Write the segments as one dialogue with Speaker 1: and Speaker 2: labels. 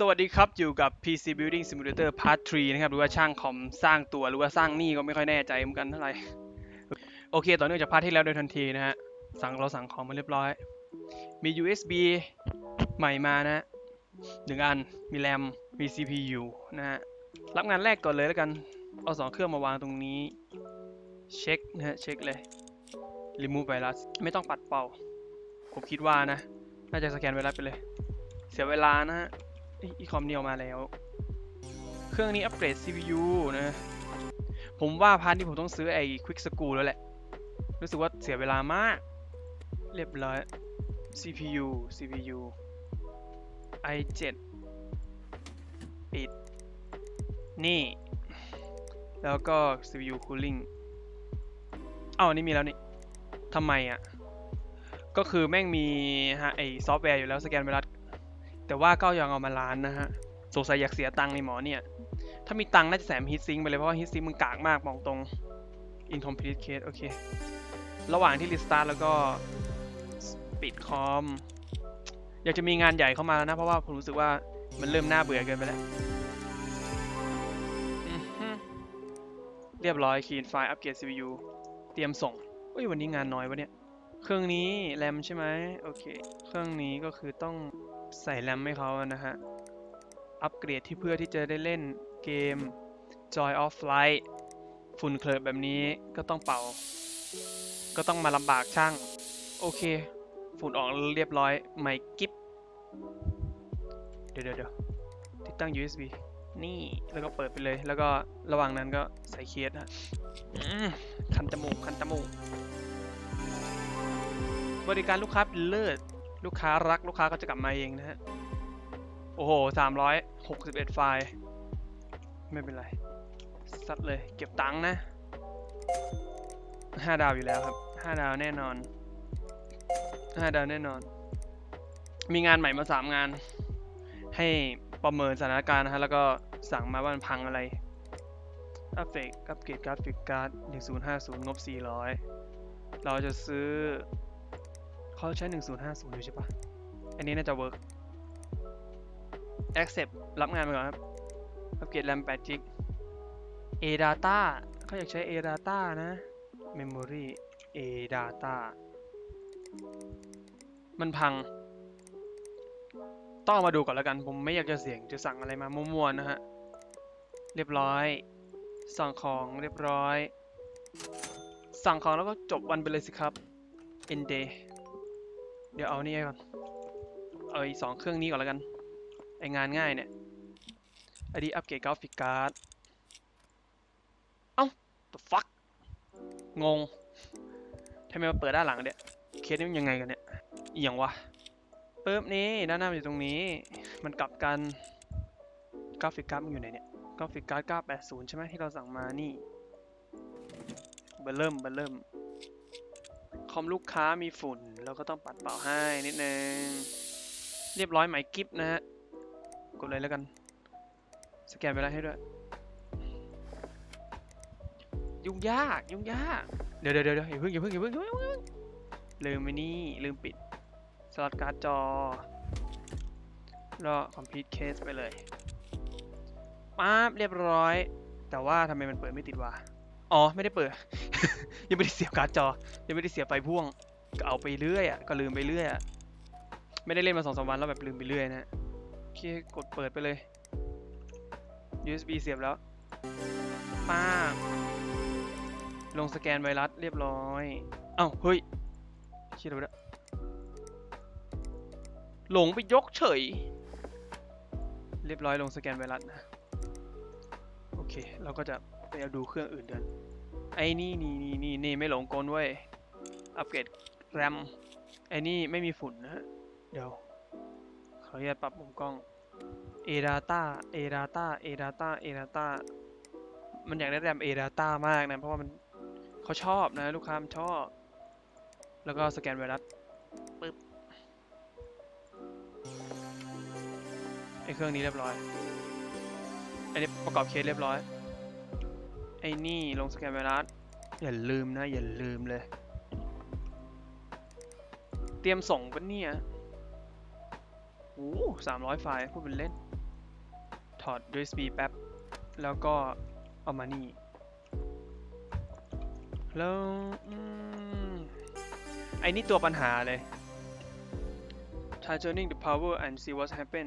Speaker 1: สวัสดีครับอยู่กับ PC Building Simulator Part 3 นะครับ หรือว่าช่างคอมสร้างตัวหรือว่าสร้างหนี้ก็ไม่ค่อยแน่ใจเหมือนกันเท่าไหร่ โอเค ต่อเนื่องจากพาร์ทที่แล้วโดยทันทีนะฮะ สั่งเราสั่งของมาเรียบร้อย มี USB ใหม่มานะหนึ่งอัน มีแรม มี CPU นะฮะ รับงานแรกก่อนเลยแล้วกัน เอาสองเครื่องมาวางตรงนี้ เช็คนะฮะ เช็คเลย remove virus ไม่ต้องปัดเป่า ผมคิดว่านะ น่าจะสแกนไวรัสไปเลย เสียเวลานะฮะ อีคอมเนียวมาแล้ว เครื่องนี้อัปเกรด CPU นะ ผมว่าพาร์ทนี้ผมต้องซื้อไอ้ Quick School แล้วแหละ รู้สึกว่าเสียเวลามาก เรียบร้อย CPU CPU i7 ปิด นี่ แล้วก็ CPU cooling เอ้านนี่มีแล้วนี่ทำไมอะ ก็คือแม่งมีฮะไอซอฟต์แวร์อยู่แล้วสแกนไวรัส แต่ว่าก็ยังเอามาล้านนะฮะสงสัยอยากเสียตังค์ในหมอเนี่ย ถ้ามีตังค์น่าจะแถมฮิตซิงไปเลยเพราะว่าฮิตซิงมึงกากมากมองตรง incomplete case โอเค ระหว่างที่รีสตาร์ทแล้วก็ปิดคอม อยากจะมีงานใหญ่เข้ามาแล้วนะ เพราะว่าผมรู้สึกว่ามันเริ่มน่าเบื่อเกินไปแล้วเรียบร้อย clean file upgrade CPU เตรียมส่งเอ้ยวันนี้งานน้อยวะเนี่ย เครื่องนี้แรมใช่ไหมโอเค เครื่องนี้ก็คือต้อง ใส่แรมให้เขานะฮะ อัปเกรดที่เพื่อที่จะได้เล่นเกม Joy of Flight ฝุ่นเคลิบแบบนี้ก็ต้องเป่า ก็ต้องมาลำบากช่าง โอเค ฝุ่นออกเรียบร้อยใหม่กิ๊บเดี๋ยวเดี๋ยวเดี๋ยวติดตั้ง USB นี่แล้วก็เปิดไปเลย แล้วก็ระหว่างนั้นก็ใส่เคสฮะคันจมูกคันจมูกบริการลูกค้าเป็นเลิศ ลูกค้ารักลูกค้าก็จะกลับมาเองนะฮะ โอ้โหสามร้อยหกสิบเอ็ดไฟล์ ไม่เป็นไร ซัดเลย เก็บตังค์นะห้าดาวอยู่แล้วครับห้าดาวแน่นอนห้าดาวแน่นอน มีงานใหม่มาสามงาน ให้ประเมินสถานการณ์นะฮะ แล้วก็สั่งมาว่ามันพังอะไร อัปเดตอัปเกรดกราฟิกการ์ด1050งศูนย์ห้าศูนย์งบ400เราจะซื้อ เขาใช้ 1050 อยู่ใช่ปะอันนี้น่าจะเวิร์ก accept รับงานไปก่อนครับ อัปเกรด RAM 8 g A data เขาอยากใช้ A data นะ memory A data มันพัง ต้องมาดูก่อนแล้วกัน ผมไม่อยากจะเสี่ยงจะสั่งอะไรมามั่วๆนะฮะ เรียบร้อย สั่งของเรียบร้อย สั่งของแล้วก็จบวันไปเลยสิครับ end day เดี๋ยวเอานี่ก่อน เอาอีกสองเครื่องนี้ก่อนแล้วกัน ไองานง่ายเนี่ยอันนี้อัปเกรดกราฟิกการ์ด เอ้า the fuck งงทำไมมาเปิดด้านหลังเนี่ยเคสนี้มันยังไงกันเนี่ยอหย่างวะปึ๊บนี่ด้านหน้ามันอยู่ตรงนี้ มันกลับกันกราฟิกการ์ดมันอยู่ไหนเนี่ยกราฟิกการ์ด980 ใช่ไหมที่เราสั่งมานี่เบอร์เริ่มเบอร์เริ่ม คอมลูกค้ามีฝุ่น เราก็ต้องปัดเป่าให้นิดนึง เรียบร้อยไหมกิฟนะฮะ กดเลยแล้วกัน สแกนไปแล้วให้ด้วย ยุ่งยาก ยุ่งยาก เดี๋ยวเดี๋ยวเดี๋ยวอย่าเพิ่งอย่าเพิ่งอย่าเพิ่งอย่าเพิ่งอย่าเพิ่งลืมไปนี่ลืมปิด สล็อตการ์ดจอแล้ว complete case ไปเลยป๊าบเรียบร้อย แต่ว่าทำไมมันเปิดไม่ติดวะ อ๋อ ไม่ได้เปิด ยังไม่ได้เสียบการ์ดจอ ยังไม่ได้เสียบไฟพ่วง ก็เอาไปเรื่อยอะ ก็ลืมไปเรื่อยอะ ไม่ได้เล่นมาสองสามวันแล้วแบบลืมไปเรื่อยนะโอเคกดเปิดไปเลย USB เสียบแล้ว ป้า ลงสแกนไวรัสเรียบร้อย เอ้า เฮ้ยคิดอะไรวะเนี่ยหลงไปยกเฉย เรียบร้อยลงสแกนไวรัสนะ โอเค เราก็จะ ไปเอาดูเครื่องอื่นเดินไอ้นี่นี่นี่นี่นี่ไม่หลงกลเว้ย อัปเกรดแรม ไอ้นี่ไม่มีฝุ่นนะฮะเดี๋ยวขออนุญาตปรับมุมกล้อง A data A data A data A data มันอยากได้แรม A data มากนะ เพราะว่ามันเขาชอบนะ ลูกค้ามันชอบ แล้วก็สแกนไวรัสปึ๊บไอเครื่องนี้เรียบร้อย อันนี้ประกอบเคสเรียบร้อย ไอ้นี่ลงสแกนไวรัสอย่าลืมนะ อย่าลืมเลย เตรียมส่งปะเนี่ยโอ้สามร้อยไฟล์พูดเป็นเล่นอร์ต USB แป๊บ แล้วก็เอามานี่ แล้วอืมไอ้นี่ตัวปัญหาเลย try turning the power and see what happen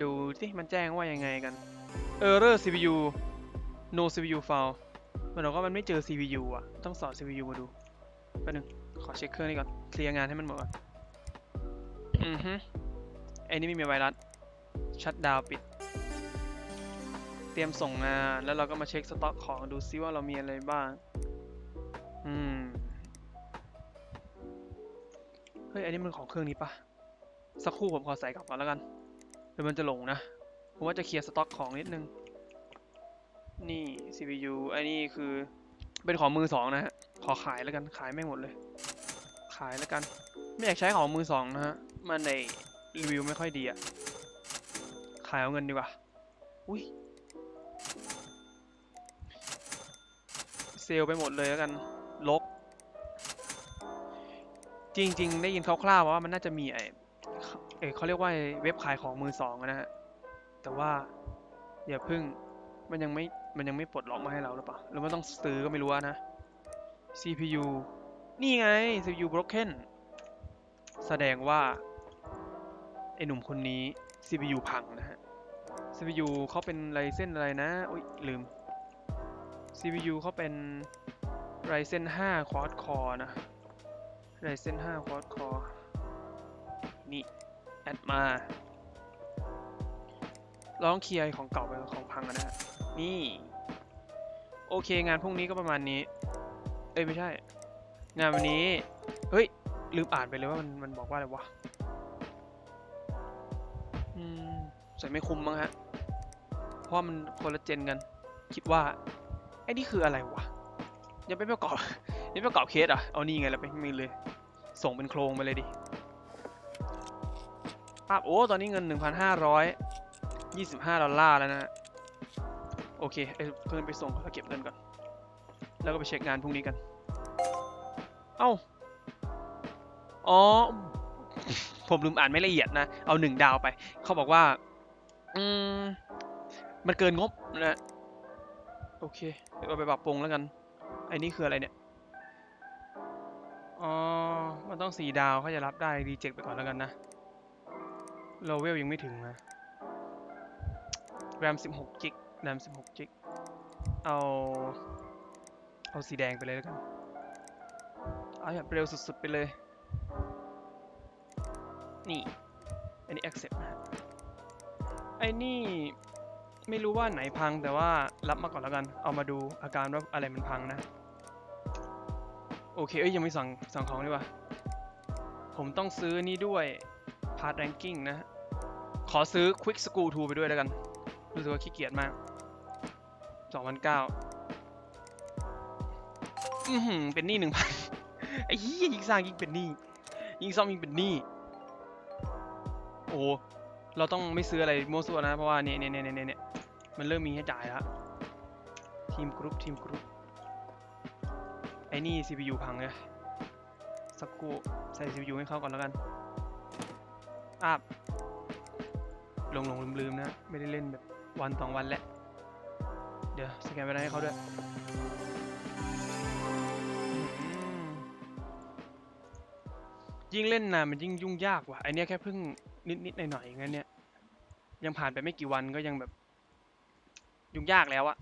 Speaker 1: ดูสิมันแจ้งว่ายังไงกัน error CPU no CPU file มันบอกว่ามันไม่เจอ CPU อะ ต้องสอด CPU มาดูแป๊บนึง ขอเช็คเครื่องนี้ก่อน เคลียร์งานให้มันหมดก่อน อือฮึไอ้นี่ไม่มีไวรัส ชัดดาวปิด เตรียมส่งงาน แล้วเราก็มาเช็คสต็อกของดูซิว่าเรามีอะไรบ้าง อืม เฮ้ย อันนี้มันของเครื่องนี้ปะสักครู่ผมขอใส่กลับก่อนแล้วกัน เดี๋ยวมันจะหลงนะ ผมว่าจะเคลียร์สต็อกของนิดนึง นี่ CPU ไอ้นี่คือเป็นของมือสองนะฮะ ขอขายแล้วกัน ขายไม่งหมดเลย ขายแล้วกัน ไม่อยากใช้ของมือสองนะฮะ มันในรีวิวไม่ค่อยดีอะขายเอาเงินดีกว่า อุ้ย เซลลไปหมดเลยแล้วกันลกจริง ๆ ได้ยินคร่าวๆว่ามันน่าจะมีไอ้เขาเอเขาเรียกว่าเว็บขายของมือสองนะฮะ แต่ว่าอย่าเพึ่ง มันยังไม่ มันยังไม่ปลดล็อกมาให้เราหรือเปล่าหรือมันต้องซื้อก็ไม่รู้นะ CPU นี่ไง CPU broken แสดงว่าไอหนุ่มคนนี้ CPU พังนะฮะ CPU เขาเป็นไรเส้นอะไรนะ อุ้ยลืม CPU เขาเป็น Ryzen 5 Quad Core นะ Ryzen 5 Quad Core นี่ แอดมา ลองเคลียร์ของเก่าไปของพังนะฮะนี่ โอเคงานพรุ่งนี้ก็ประมาณนี้ เอ้ยไม่ใช่ งานวันนี้ เฮ้ย ลืมอ่านไปเลยว่ามันมันบอกว่าอะไรวะอืมใส่ไม่คุ้มมั้งฮะ เพราะมันคนละเจนกัน คิดว่า ไอ้นี่คืออะไรวะ ยังไม่ประกอบ ยังไม่ประกอบเคสอะ เอานี่ไงแล้วไปมีเลย ส่งเป็นโครงไปเลยดิภาพโอ้ ตอนนี้เงิน 25 ดอลลาร์แล้วนะ โอเคเอ้เพื่อนไปส่งแล้วเก็บเงินก่อน แล้วก็ไปเช็คงานพรุ่งนี้กัน เอ้า อ๋อ ผมลืมอ่านไม่ละเอียดนะ เอาหนึ่งดาวไป เขาบอกว่า อืม มันเกินงบนะ โอเค เดี๋ยวเอาไปปรับปรุงแล้วกัน ไอ้นี่คืออะไรเนี่ย อ๋อ มันต้องสี่ดาวเขาจะรับได้รีเจ็คไปก่อนแล้วกันนะโลเวลยังไม่ถึงนะ แรม 16กิก แรม 16กิก เอา เอาสีแดงไปเลยแล้วกัน เอาแบบเร็วสุดๆไปเลย นี่ อันนี้ accept นะไอ้นี่ไม่รู้ว่าไหนพังแต่ว่ารับมาก่อนแล้วกัน เอามาดูอาการว่าอะไรมันพังนะ โอเค เอ้ย ยังไม่สั่งสั่งของดีกว่า ผมต้องซื้อนี่ด้วย part ranking นะฮะขอซื้อ quick school 2 ไปด้วยแล้วกัน รู้สึกว่าขี้เกียจมาก2009อือหือเป็นหนี้หนึ่งพันไอ้เหี้ยยิงสร้างยิงเป็นหนี้ยิงซ่อมยิงเป็นหนี้โอ้เราต้องไม่ซื้ออะไรมั่วซั่วนะเพราะว่าเนี่ยเนี่ยเนี่ยเนี่ยเนี่ยมันเริ่มมีให้จ่ายแล้วทีมกรุ๊ปทีมกรุ๊ปไอ้นี่ CPU พังเลยสักครู่ใส่ CPU ให้เข้าก่อนแล้วกันอาบลงลงลืมลืมๆนะ ไม่ได้เล่นแบบ วันสองวันแหล้วเดี๋ยวสแกนไปได้ให้เขาด้วยยิ่งเล่นนานมันยิ่งยุ่งยากว่ะไอเนี้ยแค่เพิ่งนิดนิดหน่อยหน่อยๆอย่างนั้นเนี่ย ยังผ่านไปไม่กี่วันก็ยังแบบ ยุ่งยากแล้วอะ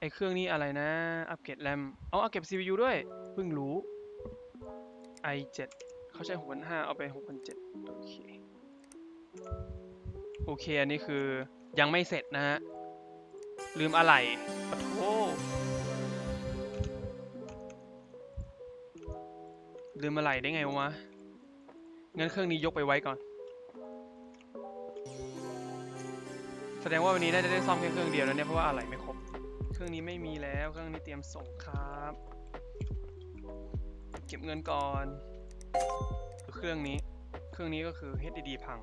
Speaker 1: ไอเครื่องนี้อะไรนะ อัปเกรดแรม เอาอัปเกรด CPU ด้วย เพิ่งรู้ i7 เขาใช้6,500เอาไป6,700โอเค โอเค อันนี้คือ ยังไม่เสร็จนะฮะ ลืมอะไรปะโถลืมอะไรได้ไงวะ งั้นเครื่องนี้ยกไปไว้ก่อน แสดงว่าวันนี้น่าจะได้ซ่อมแค่เครื่องเดียวแล้วเนี่ยเพราะว่าอะไรไม่ครบ เครื่องนี้ไม่มีแล้ว เครื่องนี้เตรียมส่งครับ เก็บเงินก่อน เครื่องนี้ เครื่องนี้ก็คือ HDD พัง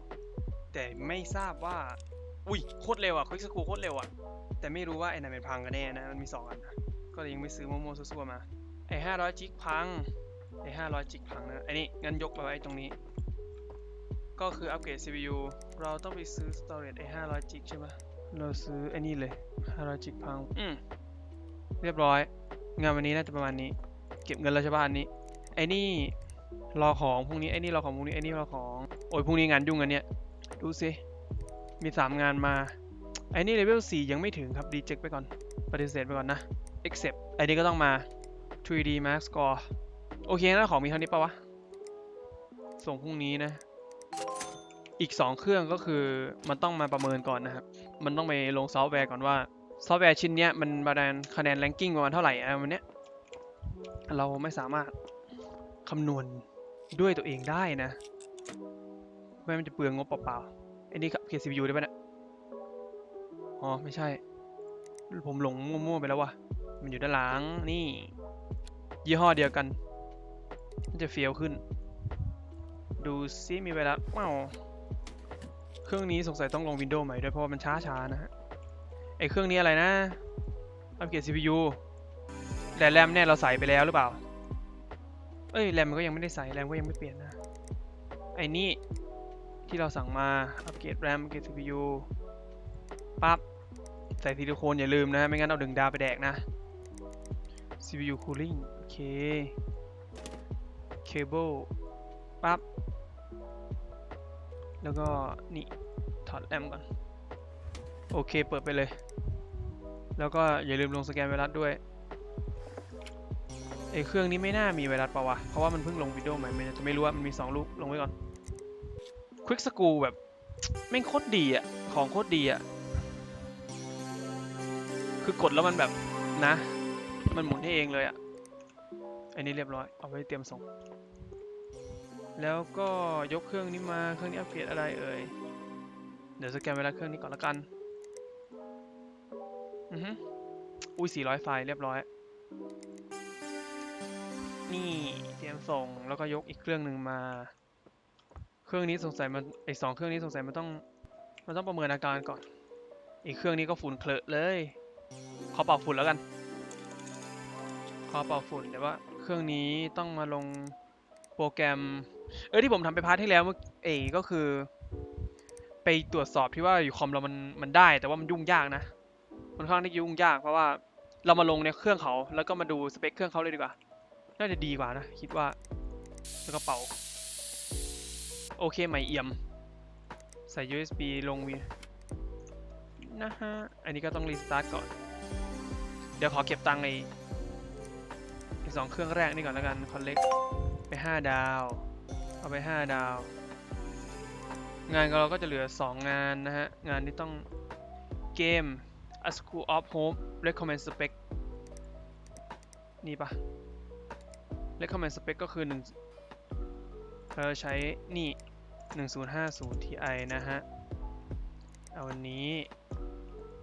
Speaker 1: แต่ไม่ทราบว่า อุ้ยโคตรเร็วอะควิกสกูโคตรเร็วอะ แต่ไม่รู้ว่าไอ้ไหนเป็นพังกันแน่นะ มันมีสองอันนะก็เลยยังไม่ซื้อมั่วๆซั่วๆมา ไอ้ห้าร้อยจิกพัง ไอ้ห้าร้อยจิกพังนะไอ้นี่งั้นยกไปไว้ตรงนี้ ก็คืออัปเกรด CPU เราต้องไปซื้อ storage ไอ้500 g ใช่ไหมเราซื้อไอ้นี่เลย500 g พัง อืมเรียบร้อย งานวันนี้น่าจะประมาณนี้ เก็บเงินแล้วใช่ป่ะอันนี้ ไอ้นี่รอของพรุ่งนี้ไอ้นี่รอของพรุ่งนี้ไอ้นี่รอของ โอ้ยพรุ่งนี้งานยุ่งอันเนี้ยดูสิ มี3งานมาไอ้นี่เลเวล4ยังไม่ถึงครับรีเจ็คไปก่อน ปฏิเสธไปก่อนนะ accept ไอ้นี่ก็ต้องมา 3D max score โอเคนะของมีเท่านี้ปะวะ ส่งพรุ่งนี้นะ อีก 2 เครื่องก็คือมันต้องมาประเมินก่อนนะครับ มันต้องไปลงซอฟต์แวร์ก่อนว่า ซอฟต์แวร์ชิ้นเนี้ยมันประมาณคะแนนแรงกิ้งประมาณเท่าไหร่อะไรวันเนี้ยเราไม่สามารถคำนวณด้วยตัวเองได้นะ ไม่มันจะเปลืองงบเปล่าๆ อ้นี่กับ KCPU ได้ปะเนี่ยอ๋อ ไม่ใช่ ผมหลงมั่วๆไปแล้ววะมันอยู่ด้านหลังนี่ ยี่ห้อเดียวกันมันจะเฟี้ยวขึ้น ดูซิมีเวลาเอ้าเครื่องนี้สงสัยต้องลงวินโดว์ใหม่ด้วยเพราะว่ามันช้าๆนะฮะไอเครื่องนี้อะไรนะอัปเกรด CPU แต่แรมเนี่ยเราใส่ไปแล้วหรือเปล่า เอ้ยแรมมันก็ยังไม่ได้ใส่แรมก็ยังไม่เปลี่ยนนะไอ้นี่ ที่เราสั่งมาอัปเกรดแรมอัปเกรด CPU ปั๊บ ใส่ซิลิโคนอย่าลืมนะ ไม่งั้นเอาดึงดาวไปแดกนะ CPU cooling โอเค cable ปั๊บ แล้วก็นี่ ถอดแรมก่อน โอเค เปิดไปเลย แล้วก็อย่าลืมลงสแกนไวรัสด้วยไอเครื่องนี้ไม่น่ามีไวรัสปะวะ เพราะว่ามันเพิ่งลงวิดีโอใหม่ไม่จะไม่รู้ว่ามันมี 2 ลูกลงไว้ก่อน Quick School แบบแม่งโคตรดีอะของโคตรดีอะคือกดแล้วมันแบบนะ มันหมุนให้เองเลยอะอันนี้เรียบร้อย เอาไว้เตรียมส่ง แล้วก็ยกเครื่องนี้มา เครื่องนี้อัปเกรดอะไรเอ่ย เดี๋ยวสแกนไวรัสเครื่องนี้ก่อนละกัน อือฮึอุ้ย400 ไฟล์เรียบร้อย นี่เตรียมส่ง แล้วก็ยกอีกเครื่องหนึ่งมา รื่องนี้สงสัยมันไอสองเครื่องนี้สงสัยมันต้องมันต้องประเมินอาการก่อน อีกเครื่องนี้ก็ฝุ่นเคลอะเลย ขอเป่าฝุ่นแล้วกัน ขอเป่าฝุ่นแต่ว่าเครื่องนี้ต้องมาลงโปรแกรม เออที่ผมทำไปพาร์ทที่แล้วเมื่อเอก็คือ ไปตรวจสอบที่ว่าอยู่คอมเรามันมันได้ แต่ว่ามันยุ่งยากนะค่อนข้างที่ยุ่งยากเพราะว่าเรามาลงในเครื่องเขา แล้วก็มาดูสเปคเครื่องเขาเลยดีกว่า น่าจะดีกว่านะ คิดว่า แล้วก็เป่า โอเคใหม่เอี่ยม ใส่ USB ลงวีนะฮะ อันนี้ก็ต้องรีสตาร์ทก่อน เดี๋ยวขอเก็บตังค์ในสองเครื่องแรกนี่ก่อนแล้วกัน คอนเล็กไป 5 ดาว เอาไป 5 ดาว งานของเราก็จะเหลือ 2 งานนะฮะ งานที่ต้องเกม A School of Hope Recommend Spec นี่ปะ Recommend Spec ก็คือ1เราใช้นี่ 1050 Ti นะฮะ เอาวันนี้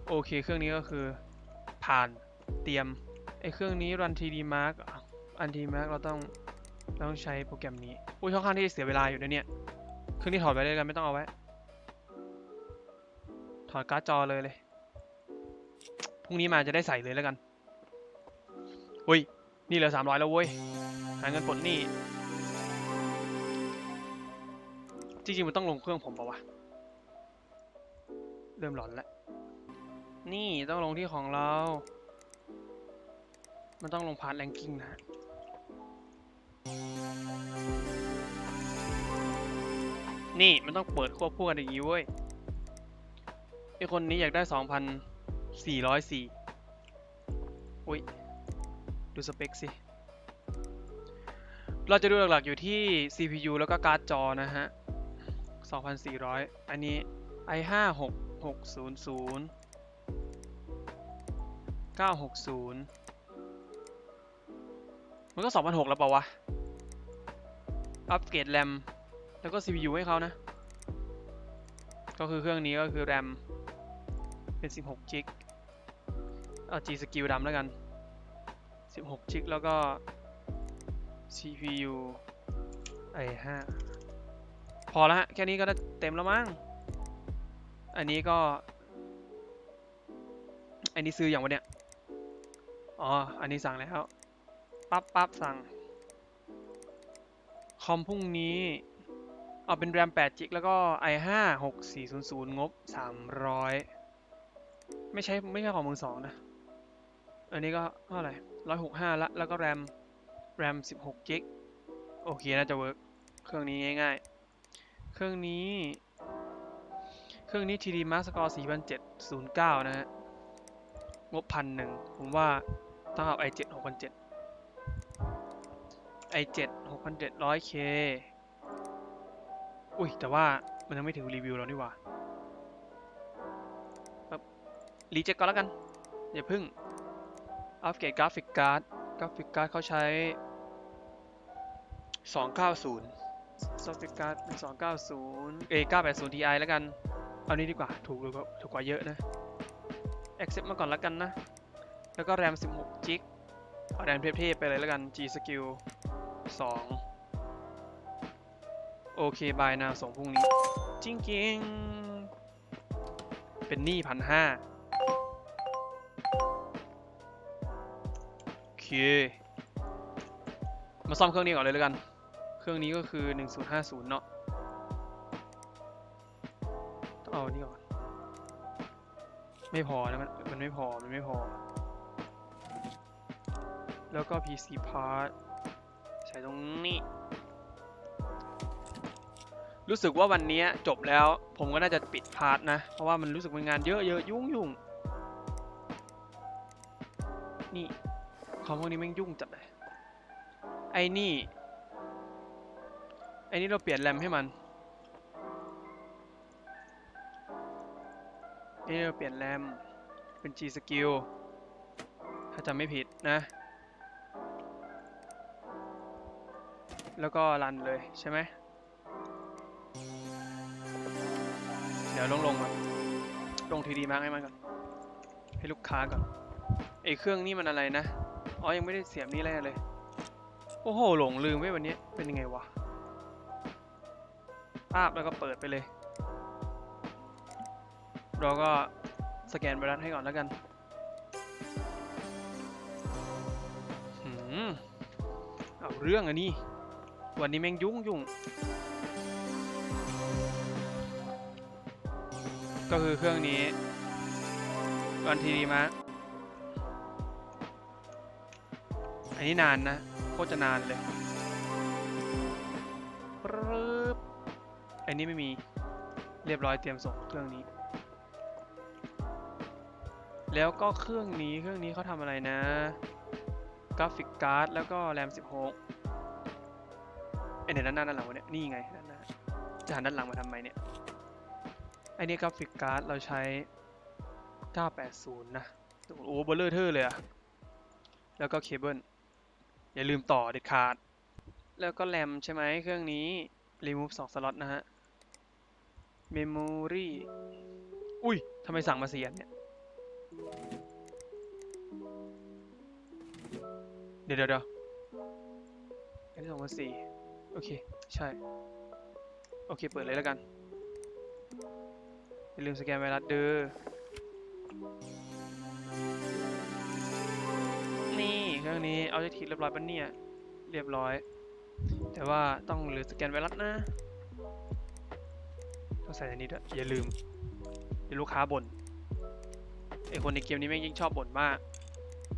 Speaker 1: โอเคเครื่องนี้ก็คือผ่านเตรียมไอเครื่องนี้ Run 3D Mark อัน 3D Mark เราต้องเราต้องใช้โปรแกรมนี้ อุ้ยค่อนข้างที่เสียเวลาอยู่นะเนี่ย เครื่องนี้ถอดไปเลยกันไม่ต้องเอาไว้ ถอดการ์ดจอเลยเลยพรุ่งนี้มาจะได้ใส่เลยแล้วกันอุ้ยนี่เหลือสามร้อยแล้วเว้ยหาเงินปลดหนี้ จริงๆมันต้องลงเครื่องผมปะวะ เริ่มหลอนแล้ว นี่ต้องลงที่ของเรา มันต้องลงพาร์ทแรงกิ้งนะนี่มันต้องเปิดควบคู่กันอย่างนี้เว้ย ไอคนนี้อยากได้สองพันสี่ร้อยสี่อุ้ย ดูสเปคสิ เราจะดูหลักๆอยู่ที่ CPU แล้วก็การ์ดจอนะฮะ 2,400อันนี้ i5 6600 960มันก็2,600แล้วเปล่าวะ อัปเกรดแรมแล้วก็ CPU ให้เขานะ ก็คือเครื่องนี้ก็คือแรมเป็น16 g b เอา G Skill ดำแล้วกัน 16 g b แล้วก็ CPU i5 พอแล้วฮะแค่นี้ก็ได้เต็มแล้วมั้ง อันนี้ก็ อันนี้ซื้ออย่างวะเนี่ย อ๋อ อันนี้สั่งแล้ว ปั๊บปั๊บสั่ง คอมพรุ่งนี้ เอาเป็นแรม8จิกแล้วก็ i5 6400 งบ 300 ไม่ใช่ไม่ใช่ของมือสองนะ อันนี้ก็เท่าไหร่165ละ แล้วก็แรม แรม16จิกโอเค น่าจะเวิร์กเครื่องนี้ง่ายๆ เครื่องนี้ เครื่องนี้ TD Mark Score 4709 นะฮะ งบพันหนึ่ง ผมว่าต้องเอา i7 6007 i7 6700K อุ้ย แต่ว่ามันยังไม่ถึงรีวิวเรานี่หว่ารับรีเจ็คก่อนแล้วกัน อย่าพึ่ง อัปเกรดกราฟิกการ์ด กราฟิกการ์ดเขาใช้ 290 กราฟิกการ์ดเป็น290เอ980 Ti แล้วกัน เอานี้ดีกว่าถูกกว่าถูกกว่าเยอะนะ accept มาก่อนแล้วกันนะ แล้วก็แรม16จิกเอาแรมเทพๆไปเลยแล้วกัน G Skill 2โอเคบายนาส่งพรุ่งนี้ จริงจริงๆเป็นหนี้พันห้าโอเค มาซ่อมเครื่องนี้ก่อนเลยแล้วกัน เครื่องนี้ก็คือ 1050 เนาะต้องเอาอันนี้ก่อน ไม่พอนะมันมันไม่พอ มันไม่พอ แล้วก็ PC part ใส่ตรงนี้ รู้สึกว่าวันนี้จบแล้ว ผมก็น่าจะปิดพาร์ทนะ เพราะว่ามันรู้สึกเป็นงานเยอะเยอะยุ่งยุ่งนี่คอมพวกนี้แม่งยุ่งจัดเลยไอ้นี่ อ้นี่เราเปลี่ยนแรมให้มันไอ้นี่เราเปลี่ยนแรมเป็น G Skill ถ้าจำไม่ผิดนะ แล้วก็รันเลยใช่ไหม เดี๋ยวลงลงก่อนลงทีดีมากให้มันก่อน ให้ลูกค้าก่อนไอ้เครื่องนี่มันอะไรนะ อ๋อ ยังไม่ได้เสียบนี่แรกเลย โอ้โห หลงลืมไว้วันนี้ เป็นยังไงวะ ภาพแล้วก็เปิดไปเลย เราก็สแกนไวรัสให้ก่อนแล้วกันหืมเอาเรื่องอันนี้วันนี้แม่งยุ่งยุ่งก็คือเครื่องนี้วันทีดีมาอันนี้นานนะ โคตรจะนานเลย อันนี้ไม่มีเรียบร้อยเตรียมส่งเครื่องนี้ แล้วก็เครื่องนี้เครื่องนี้เขาทำอะไรนะกราฟิกการ์ดแล้วก็แรม 16เอ้ยเดี๋ยวด้านหน้าด้านหลังวะเนี่ยนี่ไงด้านหน้าจะหันด้านหลังมาทำไมเนี่ยไอ้นี่กราฟิกการ์ดเราใช้ 980 นะโอ้โหเบลเลอร์เทอร์เลยอะแล้วก็เคเบิลอย่าลืมต่อเด็ดขาด แล้วก็แรมใช่ไหมเครื่องนี้ remove 2สล็อตนะฮะ memory อุ้ยทำไมสั่งมาเสียนเนี่ยเดี๋ยวเดี๋ยวเดี๋ยวอันนี้สองพันสี่โอเค ใช่ โอเค เปิดเลยแล้วกัน อย่าลืมสแกนไวรัสเด้อ นี่เครื่องนี้เอาจะทีเรียบร้อยปะเนี่ย เรียบร้อย แต่ว่าต้องเหลือสแกนไวรัสนะ ต้องใส่อันนี้ด้วยอย่าลืมเดี๋ยวลูกค้าบ่นไอคนในเกมนี้แม่งยิ่งชอบบ่นมาก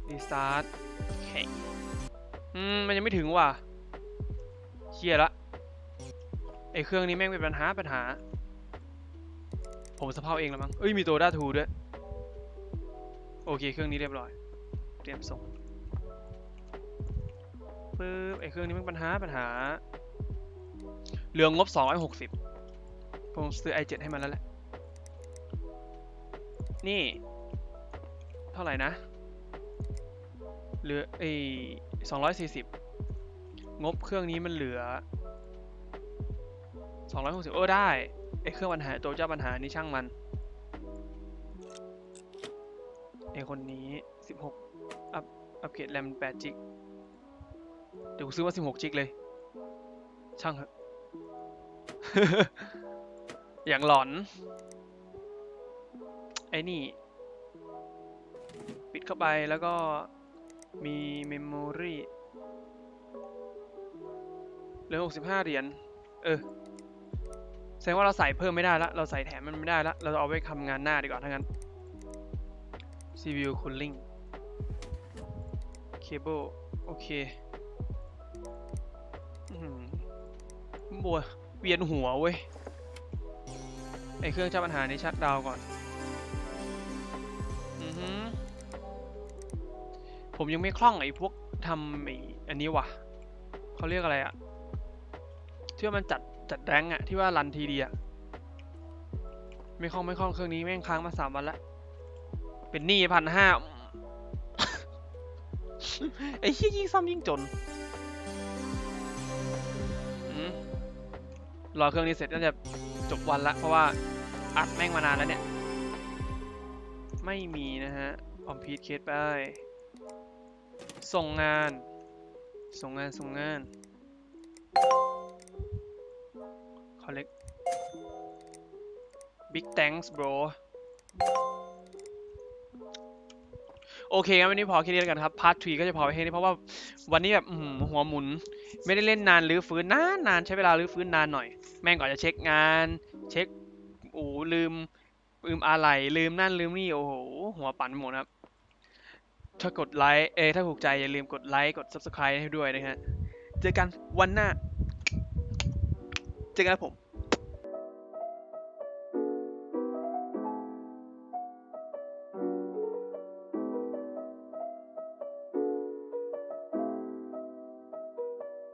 Speaker 1: รีสตาร์ทแข่งอืมมันยังไม่ถึงว่ะเครียดละไอเครื่องนี้แม่งเป็นปัญหาปัญหา ผมสะเพาเองแล้วมั้งเอ้ยมีตัวด้าทูด้วย โอเคเครื่องนี้เรียบร้อย เตรียมส่งปึ๊บไอเครื่องนี้แมันปัญหาปัญหาเหลืองงบ260 ผมซื้อ i7 ให้มันแล้วแหละ นี่ เท่าไหร่นะ เหลือไอสองร้อยสี่สิบงบเครื่องนี้มันเหลือสองร้อยหกสิบเออได้ไอเครื่องปัญหาตัวเจ้าปัญหานี่ช่างมันไอคนนี้สิบหกอัพ อัพเกรดแรมแปดจิก เดี๋ยวกูซื้อมาสิบหกจิกเลย ช่างเถอะ อย่างหลอน ไอ้นี่ ปิดเข้าไปแล้วก็มีเมมโมรีเหลือ 65 เหรียญ เออ แสดงว่าเราใส่เพิ่มไม่ได้ละ เราใส่แถมมันไม่ได้ละ เราเอาไว้ทำงานหน้าดีกว่าถ้างั้น CPU cooling cable โอเคอื้อหือบัวเวียนหัวเว้ย ไอเครื่องเจ้าปัญหานี้ชัดดาวก่อน อือหือผมยังไม่คล่องไอ้พวกทำไอ้อันนี้ว่ะเขาเรียกอะไรอะที่ว่ามันจัดจัดแรงอะที่ว่ารันทีเดีอะไม่คล่องไม่คล่องเครื่องนี้แม่งค้างมาสามวันละเป็นหนี้พันห้าไอ้เหี้ยยิ่งซ่อมยิ่งจนรอเครื่องนี้เสร็จน่าจะ จบวันละ เพราะว่าอัดแม่งมานานแล้วเนี่ย ไม่มีนะฮะคอมพิวเคสไป ส่งงาน ส่งงาน ส่งงาน collect big thanks bro โอเคงั้นวันนี้พอแค่นี้แล้วกันครับ พาร์ท3ก็จะพอแค่นี้เพราะว่าวันนี้แบบหัวหมุน ไม่ได้เล่นนานหรือฟื้นนานนานใช้เวลาหรือฟื้นนานหน่อย แม่งก่อนจะเช็คงาน เช็คโอ้ลืมลืมอะไรลืมนั่นลืมนี่โอ้โหหัวปั่นหมดครับ ถ้ากดไลค์เอถ้าถูกใจอย่าลืมกดไลค์กด subscribe ให้ด้วยนะฮะ เจอกันวันหน้า เจอกันครับผม